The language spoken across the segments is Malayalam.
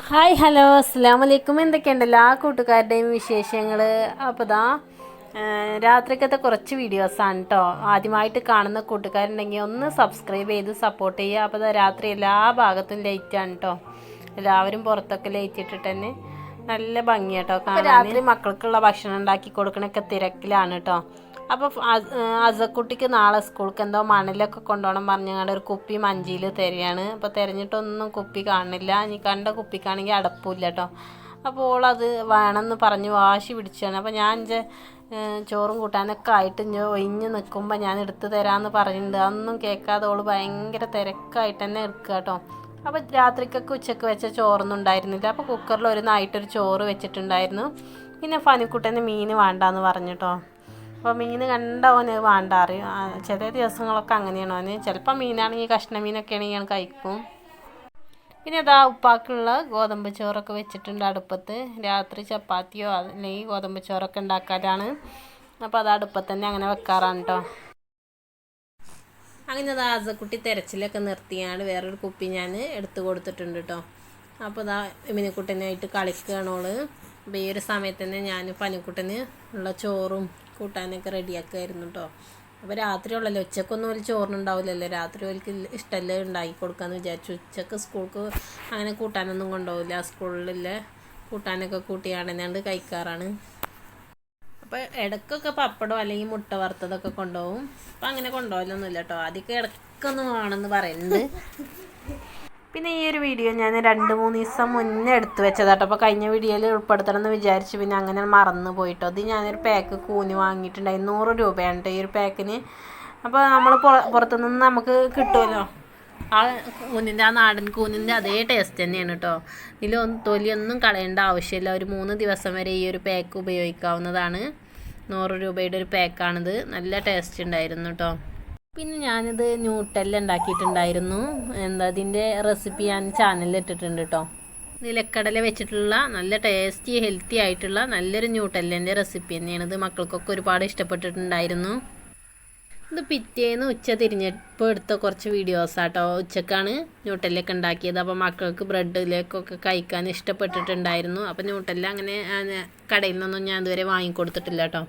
Hi hello. അസ്സാം വലൈക്കും എന്തൊക്കെയുണ്ടല്ലോ? ആ കൂട്ടുകാരുടെയും വിശേഷങ്ങൾ അപ്പോൾ ദാ രാത്രിക്കത്തെ കുറച്ച് വീഡിയോസാണ് കേട്ടോ ആദ്യമായിട്ട് കാണുന്ന കൂട്ടുകാരുണ്ടെങ്കിൽ ഒന്ന് സബ്സ്ക്രൈബ് ചെയ്ത് സപ്പോർട്ട് ചെയ്യുക. അപ്പോൾ രാത്രി എല്ലാ ഭാഗത്തും ലൈറ്റാണ് കേട്ടോ എല്ലാവരും പുറത്തൊക്കെ ലൈറ്റ് ഇട്ടിട്ട് തന്നെ നല്ല ഭംഗിയാട്ടോ രാത്രി മക്കൾക്കുള്ള ഭക്ഷണം ഉണ്ടാക്കി കൊടുക്കണൊക്കെ തിരക്കിലാണ് കേട്ടോ അപ്പോൾ അസക്കുട്ടിക്ക് നാളെ സ്കൂൾക്ക് എന്തോ മണലൊക്കെ കൊണ്ടുപോകണം പറഞ്ഞങ്ങാണ്ട് ഒരു കുപ്പി മഞ്ചിയിൽ തരികയാണ്. അപ്പോൾ തിരഞ്ഞിട്ടൊന്നും കുപ്പി കാണുന്നില്ല ഇനി കണ്ട കുപ്പിക്കാണെങ്കിൽ അടപ്പില്ല കേട്ടോ അപ്പോൾ ഓളത് വേണമെന്ന് പറഞ്ഞ് വാശി പിടിച്ചാണ്. അപ്പോൾ ഞാൻ എന്റെ ചോറും കൂട്ടാനൊക്കെ ആയിട്ട് ഇഞ്ഞ് ഒഴിഞ്ഞ് നിൽക്കുമ്പോൾ ഞാൻ എടുത്തു തരാമെന്ന് പറഞ്ഞിട്ടുണ്ട്. അതൊന്നും കേൾക്കാതെ ഓൾ ഭയങ്കര തിരക്കായിട്ട് തന്നെ എടുക്കുക കേട്ടോ അപ്പോൾ രാത്രിക്കൊക്കെ ഉച്ചയ്ക്ക് വെച്ച ചോറൊന്നും ഉണ്ടായിരുന്നില്ല. അപ്പോൾ കുക്കറിൽ ഒരു നായിട്ടൊരു ചോറ് വെച്ചിട്ടുണ്ടായിരുന്നു. പിന്നെ ഫനിക്കുട്ടന് മീൻ വേണ്ടാന്ന് പറഞ്ഞിട്ടോ അപ്പോൾ മീൻ കണ്ട ഓന് വേണ്ട ചില ദിവസങ്ങളൊക്കെ അങ്ങനെയാണ്. ഓന് ചിലപ്പോൾ മീനാണെങ്കിൽ കഷ്ണ മീനൊക്കെ ഞാൻ കഴിക്കും. പിന്നെ അതാ ഉപ്പാക്കുള്ള ഗോതമ്പ് ചോറൊക്കെ വെച്ചിട്ടുണ്ട് അടുപ്പത്ത്. രാത്രി ചപ്പാത്തിയോ അല്ലെങ്കിൽ ഗോതമ്പ് ചോറൊക്കെ ഉണ്ടാക്കാനാണ് അപ്പോൾ അത് അടുപ്പത്ത് തന്നെ അങ്ങനെ വെക്കാറാണ് കേട്ടോ അങ്ങനെ അത് ആസക്കുട്ടി തിരച്ചിലൊക്കെ നിർത്തിയാണ്. വേറൊരു കുപ്പി ഞാൻ എടുത്തു കൊടുത്തിട്ടുണ്ട് കേട്ടോ അപ്പോൾ ഇതാ മിനിക്കുട്ടനായിട്ട് കളിക്കുകയാണോൾ അപ്പോൾ ഈ ഒരു സമയത്ത് തന്നെ ഞാൻ പനിക്കുട്ടന് ഉള്ള ചോറും കൂട്ടാനൊക്കെ റെഡിയാക്കുമായിരുന്നു കേട്ടോ അപ്പോൾ രാത്രി ഉള്ളല്ലോ. ഉച്ചക്കൊന്നും ഒരു ചോറിനുണ്ടാവില്ലല്ലോ. രാത്രി ഒരിക്കൽ ഇഷ്ടമല്ലേ ഉണ്ടാക്കി കൊടുക്കാമെന്ന് വിചാരിച്ചു. ഉച്ചയ്ക്ക് സ്കൂൾക്ക് അങ്ങനെ കൂട്ടാനൊന്നും കൊണ്ടുപോകില്ല സ്കൂളിലെ കൂട്ടാനൊക്കെ കൂട്ടിയാണെന്നാണ്ട് കഴിക്കാറാണ്. അപ്പോൾ ഇടയ്ക്കൊക്കെ പപ്പടം അല്ലെങ്കിൽ മുട്ട വറുത്തതൊക്കെ കൊണ്ടുപോകും. അപ്പം അങ്ങനെ കൊണ്ടുപോകലൊന്നുമില്ല കേട്ടോ ആദ്യമൊക്കെ ഇടയ്ക്കൊന്നും വേണമെന്ന് പറയുന്നുണ്ട് പിന്നെ ഈ ഒരു വീഡിയോ ഞാൻ രണ്ട് മൂന്ന് ദിവസം മുന്നേ എടുത്തു വെച്ചതാട്ടോ. അപ്പോൾ കഴിഞ്ഞ വീഡിയോയിൽ ഉൾപ്പെടുത്തണം എന്ന് വിചാരിച്ചു പിന്നെ അങ്ങനെ മറന്നു പോയിട്ടോ. അത് ഞാനൊരു പാക്ക് കൂനി വാങ്ങിയിട്ടുണ്ടായി നൂറ് രൂപയാണ് ഈ ഒരു പാക്കിന് അപ്പോൾ നമ്മൾ പുറത്തുനിന്ന് നമുക്ക് കിട്ടുമല്ലോ. ആ കൂനിന്റെ ആ നാടൻ കൂനിന്റെ അതേ ടേസ്റ്റ് തന്നെയാണ് കേട്ടോ ഇതിലൊന്നും തൊലിയൊന്നും കളയേണ്ട ആവശ്യമില്ല. ഒരു മൂന്ന് ദിവസം വരെ ഈ ഒരു പാക്ക് ഉപയോഗിക്കാവുന്നതാണ്. നൂറ് രൂപയുടെ ഒരു പാക്കാണിത് നല്ല ടേസ്റ്റ് ഉണ്ടായിരുന്നു കേട്ടോ പിന്നെ ഞാനിത് ന്യൂട്ടല്ല ഉണ്ടാക്കിയിട്ടുണ്ടായിരുന്നു. എന്താ അതിന്റെ റെസിപ്പി ഞാൻ ചാനലിൽ ഇട്ടിട്ടുണ്ട് കേട്ടോ നിലക്കടല വെച്ചിട്ടുള്ള നല്ല ടേസ്റ്റി ഹെൽത്തി ആയിട്ടുള്ള നല്ലൊരു ന്യൂട്ടല്ലിന്റെ റെസിപ്പി തന്നെയാണ്. ഇത് മക്കൾക്കൊക്കെ ഒരുപാട് ഇഷ്ടപ്പെട്ടിട്ടുണ്ടായിരുന്നു. ഇത് പിറ്റേന്ന് ഉച്ച തിരിഞ്ഞപ്പോൾ എടുത്ത കുറച്ച് വീഡിയോസ് ആട്ടോ ഉച്ചക്കാണ് ന്യൂട്ടല്ലൊക്കെ ഉണ്ടാക്കിയത്. അപ്പോൾ മക്കൾക്ക് ബ്രെഡിലേക്കൊക്കെ കഴിക്കാൻ ഇഷ്ടപ്പെട്ടിട്ടുണ്ടായിരുന്നു. അപ്പോൾ ന്യൂട്ടല്ല അങ്ങനെ കടയിൽ നിന്നൊന്നും ഞാൻ ഇതുവരെ വാങ്ങിക്കൊടുത്തിട്ടില്ല കേട്ടോ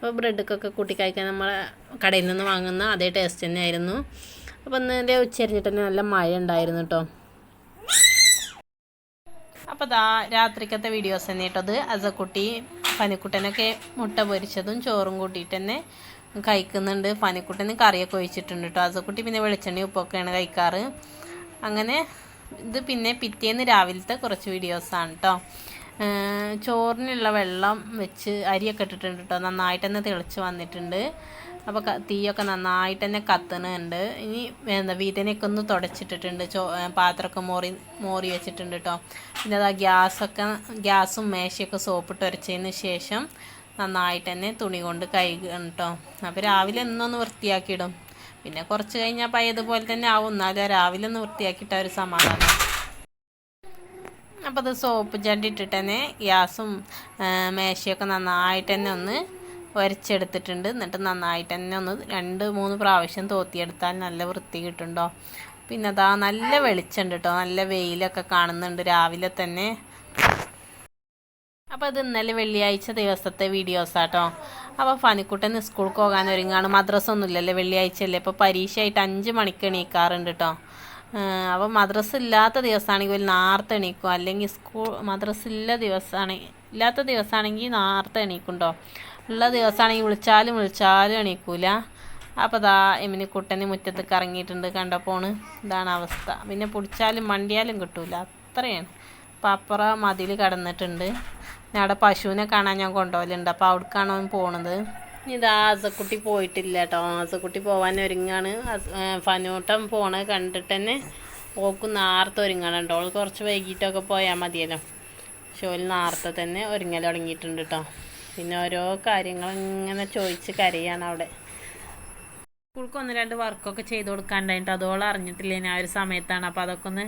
അപ്പോൾ ബ്രെഡൊക്കെ കൂട്ടി കഴിക്കാൻ നമ്മൾ കടയിൽ നിന്ന് വാങ്ങുന്ന അതേ ടേസ്റ്റ് തന്നെയായിരുന്നു. അപ്പോൾ ഇന്നലെ ഉച്ചരിഞ്ഞിട്ട് തന്നെ നല്ല മഴ ഉണ്ടായിരുന്നു കേട്ടോ അപ്പോൾ ദാ രാത്രിക്കത്തെ വീഡിയോസ് തന്നെ കേട്ടത് അസക്കുട്ടി പനിക്കുട്ടനൊക്കെ മുട്ട പൊരിച്ചതും ചോറും കൂട്ടിയിട്ട് തന്നെ കഴിക്കുന്നുണ്ട്. പനിക്കുട്ടന് കറിയൊക്കെ ഒഴിച്ചിട്ടുണ്ട് കേട്ടോ അസക്കുട്ടി പിന്നെ വെളിച്ചെണ്ണ ഉപ്പൊക്കെയാണ് കഴിക്കാറ്. അങ്ങനെ ഇത് പിന്നെ പിറ്റേന്ന് രാവിലത്തെ കുറച്ച് വീഡിയോസാണ് കേട്ടോ ചോറിനുള്ള വെള്ളം വെച്ച് അരിയൊക്കെ ഇട്ടിട്ടുണ്ട് കേട്ടോ നന്നായിട്ട് തന്നെ തിളച്ച് വന്നിട്ടുണ്ട്. അപ്പോൾ തീയൊക്കെ നന്നായിട്ട് തന്നെ കത്തുന്നുണ്ട് ഇനി എന്താ വീതനയൊക്കെ ഒന്ന് തുടച്ചിട്ടിട്ടുണ്ട്. ചോ പാത്രമൊക്കെ മോറി മോറി വെച്ചിട്ടുണ്ട് കേട്ടോ പിന്നെ അതാ ഗ്യാസൊക്കെ ഗ്യാസും മേശയൊക്കെ സോപ്പിട്ട് ഉരച്ചതിന് ശേഷം നന്നായിട്ട് തന്നെ തുണി കൊണ്ട് കഴുകണം കേട്ടോ അപ്പോൾ രാവിലെ എന്നൊന്ന് വൃത്തിയാക്കിയിടും. പിന്നെ കുറച്ച് കഴിഞ്ഞാൽ പഴയതുപോലെ തന്നെ ആവും. എന്നാലും രാവിലെ ഒന്ന് വൃത്തിയാക്കിയിട്ട് ഒരു സമാധാനം. അപ്പോൾ അത് സോപ്പ് ചണ്ടി ഇട്ടിട്ട് തന്നെ ഗ്യാസും മേശയൊക്കെ നന്നായിട്ട് തന്നെ ഒന്ന് ഉരച്ചെടുത്തിട്ടുണ്ട് എന്നിട്ട് നന്നായിട്ട് തന്നെ ഒന്ന് രണ്ട് മൂന്ന് പ്രാവശ്യം തോത്തിയെടുത്താൽ നല്ല വൃത്തി കിട്ടുണ്ടോ. പിന്നെ അതാ നല്ല വെളിച്ചമുണ്ട് കേട്ടോ നല്ല വെയിലൊക്കെ കാണുന്നുണ്ട് രാവിലെ തന്നെ. അപ്പോൾ അത് ഇന്നലെ വെള്ളിയാഴ്ച ദിവസത്തെ വീഡിയോസാട്ടോ. അപ്പോൾ ഫനിക്കുട്ടൻ സ്കൂൾക്ക് പോകാൻ ഒരുങ്ങാണ്. മദ്രസ ഒന്നുമില്ലല്ലേ വെള്ളിയാഴ്ച അല്ലേ അപ്പോൾ പരീക്ഷയായിട്ട് അഞ്ച് മണിക്ക് എണീക്കാറുണ്ട് കേട്ടോ അപ്പോൾ മദ്രസ ഇല്ലാത്ത ദിവസമാണെങ്കിൽ ഒരു എണീക്കും. അല്ലെങ്കിൽ സ്കൂൾ മദ്രസ ഇല്ല ദിവസമാണ് ഇല്ലാത്ത ദിവസമാണെങ്കിൽ നേരത്തെ എണീക്കുണ്ടോ ഉള്ള ദിവസമാണെങ്കിൽ വിളിച്ചാലും വിളിച്ചാലും എണീക്കൂല. അപ്പോൾ ദാ എമിനി കുട്ടനെ മുറ്റത്തേക്ക് ഇറങ്ങിയിട്ടുണ്ട് കണ്ടപ്പോണ്. ഇതാണ് അവസ്ഥ. പിന്നെ പൊടിച്ചാലും മണ്ടിയാലും കിട്ടൂല. അത്രയാണ്. അപ്പോൾ അപ്പുറം മതിൽ കടന്നിട്ടുണ്ട്. അവിടെ പശുവിനെ കാണാൻ ഞാൻ കൊണ്ടുപോകലുണ്ട്. അപ്പോൾ അവിടേക്കാണ് പോണത്. ഇത് ആസക്കുട്ടി പോയിട്ടില്ല കേട്ടോ. ആസക്കുട്ടി പോവാൻ ഒരുങ്ങാണ്. ഫനോട്ടം പോണ കണ്ടിട്ട് തന്നെ ഓക്ക് നേരത്തെ ഒരുങ്ങണുണ്ടോ അവൾ കുറച്ച് വൈകിട്ടൊക്കെ പോയാൽ മതിയല്ലോ. പക്ഷെ ഓൽ നേരത്തെ തന്നെ ഒരുങ്ങൽ തുടങ്ങിയിട്ടുണ്ട് കേട്ടോ. പിന്നെ ഓരോ കാര്യങ്ങൾ ഇങ്ങനെ ചോദിച്ച് കരയാണ് അവിടെ. സ്കൂൾക്ക് ഒന്ന് രണ്ട് വർക്കൊക്കെ ചെയ്ത് കൊടുക്കാണ്ടായിട്ട് അതോളം അറിഞ്ഞിട്ടില്ല. ഞാൻ ആ ഒരു സമയത്താണ്. അപ്പോൾ അതൊക്കെ ഒന്ന്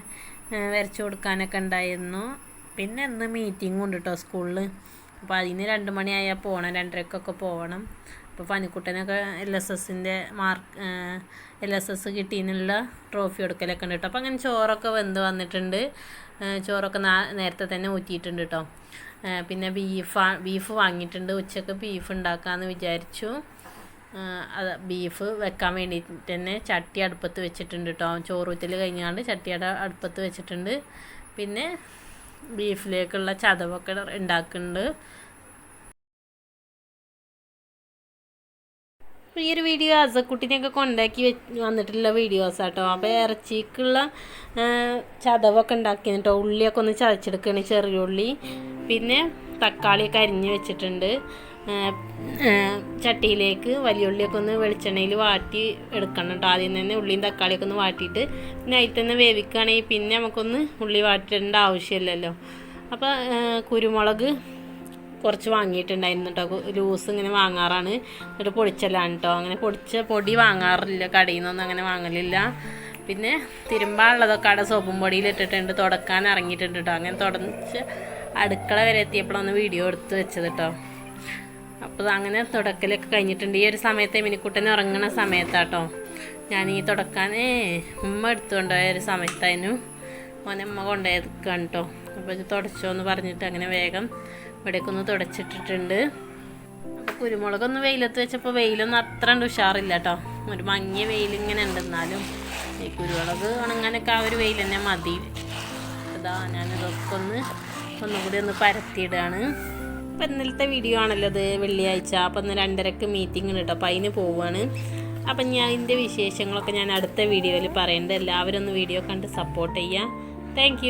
വരച്ചു കൊടുക്കാനൊക്കെ ഉണ്ടായിരുന്നു. പിന്നെ ഇന്ന് മീറ്റിംഗ് ഉണ്ട് കേട്ടോ സ്കൂളിൽ അപ്പോൾ അതിന് രണ്ട് മണിയായാൽ പോകണം രണ്ടരക്കൊക്കെ പോകണം അപ്പോൾ പനിക്കുട്ടനൊക്കെ എൽ എസ് എസിന്റെ മാർക്ക് എൽ എസ് എസ് കിട്ടിയെന്നുള്ള ട്രോഫി കൊടുക്കലൊക്കെ ഉണ്ട് കേട്ടോ അപ്പോൾ അങ്ങനെ ചോറൊക്കെ വെന്ത് വന്നിട്ടുണ്ട്. ചോറൊക്കെ നേരത്തെ തന്നെ ഊറ്റിയിട്ടുണ്ട് കേട്ടോ പിന്നെ ബീഫ് ബീഫ് വാങ്ങിയിട്ടുണ്ട്. ഉച്ചയ്ക്ക് ബീഫ് ഉണ്ടാക്കാമെന്ന് വിചാരിച്ചു. അത് ബീഫ് വെക്കാൻ വേണ്ടിയിട്ട് തന്നെ ചട്ടി അടുപ്പത്ത് വെച്ചിട്ടുണ്ട് കേട്ടോ ചോറൂറ്റൽ കഴിഞ്ഞാണ്ട് ചട്ടിയുടെ അടുപ്പത്ത് വെച്ചിട്ടുണ്ട്. പിന്നെ ബീഫിലേക്കുള്ള ചതവൊക്കെ ഉണ്ടാക്കുന്നുണ്ട്. ഈ ഒരു വീഡിയോ അസക്കുട്ടിനെയൊക്കെ കൊണ്ടാക്കി വന്നിട്ടുള്ള വീഡിയോസ് ആട്ടോ. അപ്പോൾ ഇറച്ചിക്കുള്ള ചതവൊക്കെ ഉണ്ടാക്കിയിട്ടോ ഉള്ളിയൊക്കെ ഒന്ന് ചതച്ചെടുക്കുകയാണ് ചെറിയ ഉള്ളി. പിന്നെ തക്കാളിയൊക്കെ അരിഞ്ഞ് വെച്ചിട്ടുണ്ട്. ചട്ടിയിലേക്ക് വലിയ ഉള്ളിയൊക്കെ ഒന്ന് വെളിച്ചെണ്ണയിൽ വാട്ടി എടുക്കണം കേട്ടോ ആദ്യം തന്നെ ഉള്ളിയും തക്കാളിയൊക്കെ ഒന്ന് വാട്ടിയിട്ട് പിന്നെ അതിൽ തന്നെ വേവിക്കുകയാണെങ്കിൽ പിന്നെ നമുക്കൊന്ന് ഉള്ളി വാട്ടേണ്ട ആവശ്യമില്ലല്ലോ. അപ്പോൾ കുരുമുളക് കുറച്ച് വാങ്ങിയിട്ടുണ്ടായിരുന്നു കേട്ടോ ലൂസ് ഇങ്ങനെ വാങ്ങാറാണ്. എന്നിട്ട് പൊടിച്ചല്ലാണ് കേട്ടോ അങ്ങനെ പൊടിച്ച പൊടി വാങ്ങാറില്ല. കടയിൽ നിന്നൊന്നും അങ്ങനെ വാങ്ങലില്ല. പിന്നെ തിരുമ്പാനുള്ളതൊക്കെ അവിടെ സോപ്പും പൊടിയിൽ ഇട്ടിട്ടുണ്ട് തുടക്കാൻ ഇറങ്ങിയിട്ടുണ്ട് കേട്ടോ അങ്ങനെ തുടച്ച് അടുക്കള വരെ എത്തിയപ്പോഴാണ് വീഡിയോ എടുത്ത് വെച്ചത് കേട്ടോ. അപ്പോൾ അങ്ങനെ തുടക്കലൊക്കെ കഴിഞ്ഞിട്ടുണ്ട്. ഈ ഒരു സമയത്ത് മിനിക്കുട്ടനെ ഉറങ്ങണ സമയത്താട്ടോ. ഞാൻ ഈ തുടക്കാൻ ഉമ്മ എടുത്തുകൊണ്ടുപോയ ഒരു സമയത്തായിരുന്നു. മോനെ ഉമ്മ കൊണ്ടുപോയതാണ് കേട്ടോ. അപ്പോൾ ഇത് തുടച്ചോ എന്ന് പറഞ്ഞിട്ട് അങ്ങനെ വേഗം ഇവിടേക്കൊന്ന് തുടച്ചിട്ടിട്ടുണ്ട്. അപ്പോൾ കുരുമുളകൊന്ന് വെയിലത്ത് വെച്ചപ്പോൾ വെയിലൊന്നും അത്ര ഉണ്ട് ഉഷാറില്ല കേട്ടോ. ഒരു മങ്ങിയ വെയിൽ ഇങ്ങനെ ഉണ്ടെന്നാലും ഈ കുരുമുളക് ഉണങ്ങാനൊക്കെ ആ ഒരു വെയിൽ തന്നെ മതി. അതാ ഞാനിതൊക്കെ ഒന്ന് ഒന്നുകൂടി ഒന്ന് പരത്തിയിടുകയാണ് അപ്പം ഇന്നലത്തെ വീഡിയോ ആണല്ലോ അത് വെള്ളിയാഴ്ച. അപ്പം ഇന്ന് രണ്ടരക്ക് മീറ്റിംഗ് ഉണ്ട് കേട്ടോ അപ്പം അതിന് പോവുകയാണ് അപ്പം ഞാൻ ഇതിന്റെ വിശേഷങ്ങളൊക്കെ ഞാൻ അടുത്ത വീഡിയോയിൽ പറയേണ്ടത് എല്ലാവരും ഒന്ന് വീഡിയോ കണ്ട് സപ്പോർട്ട് ചെയ്യുക. താങ്ക്